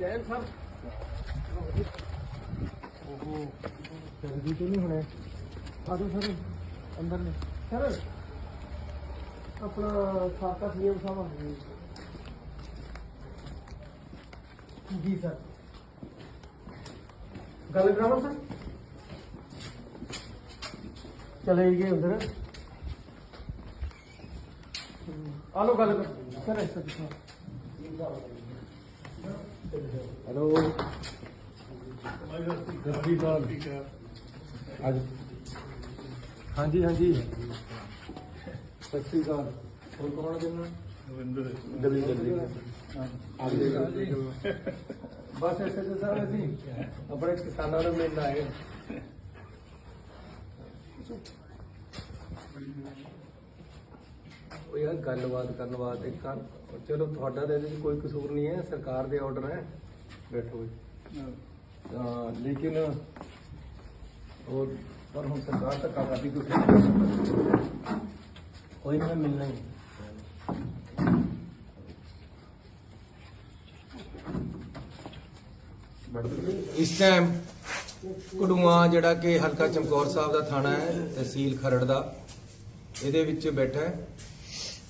Jain sir ਉਹ ਜਲਦੀ ਤੋਂ ਨਹੀਂ ਹੋਣਾ। ਆਜੋ ਸਰ, ਅੰਦਰ ਨੇ। ਸਰ, ਆਪਣਾ ਸਾਕਾ ਸੀਐਮ ਸਾਹਿਬ ਆ ਗਏ। ਜੀ, ਸਰ। ਗੱਲ ਕਰਾਵਾਂ ਸਰ। ਚਲੇ ਗਏ ਅੰਦਰ ਆ ਲੋ ਗੱਲ। ਕਰ ਸਰ ਐਸਾ ਕਿਥਾ ਹੈਲੋ। ਸਤਿ ਅਕਾਲ ਅੱਜ। ਹਾਂਜੀ ਹਾਂਜੀ। ਸਤਿ ਸ਼੍ਰੀ ਅਕਾਲ। ਹੋਰ ਕੌਣ ਹੈ ਜਨਾ? ਰਵਿੰਦਰ ਦਵਿੰਦਰ ਜੀ ਆ ਗਏ ਬਸ ਐਸੇ ਤੇ ਸਾਰੇ ਅਸੀਂ ਆਪਣੇ ਕਿਸਾਨਾਂ ਨੂੰ ਮਿਲਣ ਆਏ ਉਹ ਯਾਰ ਗੱਲਬਾਤ ਕਰਨ ਵਾਸਤੇ ਕਰ ਚਲੋ ਤੁਹਾਡਾ ਤਾਂ ਇਹਦੇ 'ਚ ਕੋਈ ਕਸੂਰ ਨਹੀਂ ਹੈ ਸਰਕਾਰ ਦੇ ਆਰਡਰ ਹੈ। ਬੈਠੋ ਜੀ। ਤਾਂ ਲੇਕਿਨ ਉਹ ਪਰ ਹੁਣ ਸਰਕਾਰ ਧੱਕਾ ਕਰਦੀ ਤੁਸੀਂ ਕੋਈ ਨਾ ਮਿਲਣਾ ਹੀ। ਇਸ ਟਾਈਮ ਕੜੂਆ ਜਿਹੜਾ ਕਿ ਹਲਕਾ ਚਮਕੌਰ ਸਾਹਿਬ ਦਾ ਥਾਣਾ ਹੈ ਤਹਿਸੀਲ ਖਰੜ ਦਾ ਇਹਦੇ ਵਿੱਚ ਬੈਠਾ ਹੈ।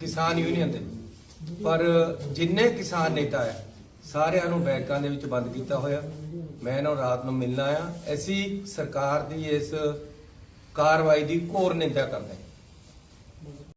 ਕਿਸਾਨ ਯੂਨੀਅਨ ਦੇ। ਪਰ ਜਿੰਨੇ ਕਿਸਾਨ ਨੇਤਾ ਹੈ, ਸਾਰਿਆਂ ਨੂੰ ਬੈਂਕਾਂ ਦੇ ਵਿੱਚ ਬੰਦ ਕੀਤਾ ਹੋਇਆ। ਮੈਂ ਇਹਨਾਂ ਨੂੰ ਰਾਤ ਨੂੰ ਮਿਲਣਾ ਆ ਅਸੀਂ ਸਰਕਾਰ ਦੀ ਇਸ ਕਾਰਵਾਈ ਦੀ ਘੋਰ ਨਿੰਦਾ ਕਰਦੇ ਹਾਂ।